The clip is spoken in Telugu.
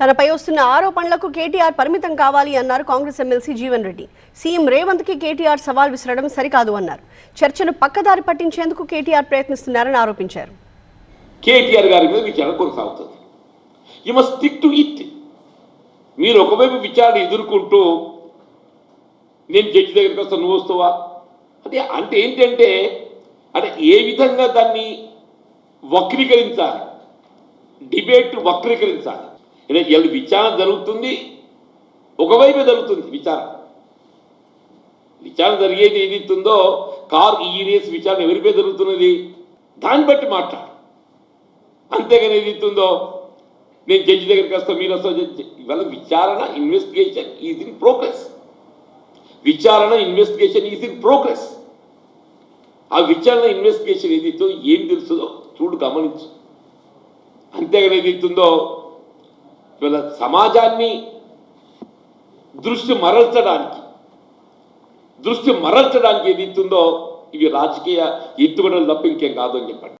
తనపై వస్తున్న ఆరోపణలకు కేటీఆర్ పరిమితం కావాలి అన్నారు కాంగ్రెస్ ఎమ్మెల్సీ జీవన్ రెడ్డి. సీఎం రేవంత్కి కేటీఆర్ సవాల్ విసరడం సరికాదు అన్నారు. చర్చను పక్కదారి పట్టించేందుకు కేటీఆర్ ప్రయత్నిస్తున్నారని ఆరోపించారు. కేటీఆర్ గారి మీద విచారణ కొనసాగుతుంది. You must stick to it మీరు ఒకవైపు విచారణ ఎదుర్కొంటూ నేను జడ్జి దగ్గరికి వస్తా నువ్వు వస్తావా? అంటే అంటే ఏంటంటే అంటే ఏ విధంగా దాన్ని వక్రీకరించాలి? డిబేట్ వక్రీకరించాలి. ఇలా విచారణ జరుగుతుంది ఒకవైపే జరుగుతుంది విచారణ విచారణ జరిగేది ఏదైతుందో కార్ ఈ రేస్ విచారణ ఎవరిపై జరుగుతున్నది? దాన్ని బట్టి మాట్లాడు. అంతేగాని ఏది ఇస్తుందో నేను జడ్జి దగ్గరికి వస్తా మీరు వస్తా ఇవాళ విచారణ ఇన్వెస్టిగేషన్ ఈజ్ ఇన్ ప్రోగ్రెస్ విచారణ ఇన్వెస్టిగేషన్ ఈజ్ ఇన్ ప్రోగ్రెస్ ఆ విచారణ ఇన్వెస్టిగేషన్ ఏదైతే ఏం తెలుస్తుందో చూడు గమనించు. అంతేగాని ఏది ఇస్తుందో ఇవాళ సమాజాన్ని దృష్టి మరల్చడానికి దృష్టి మరల్చడానికి ఏది ఇస్తుందో ఇవి రాజకీయ ఎత్తుగడలు తప్ప ఇంకేం కాదు అని చెప్పండి.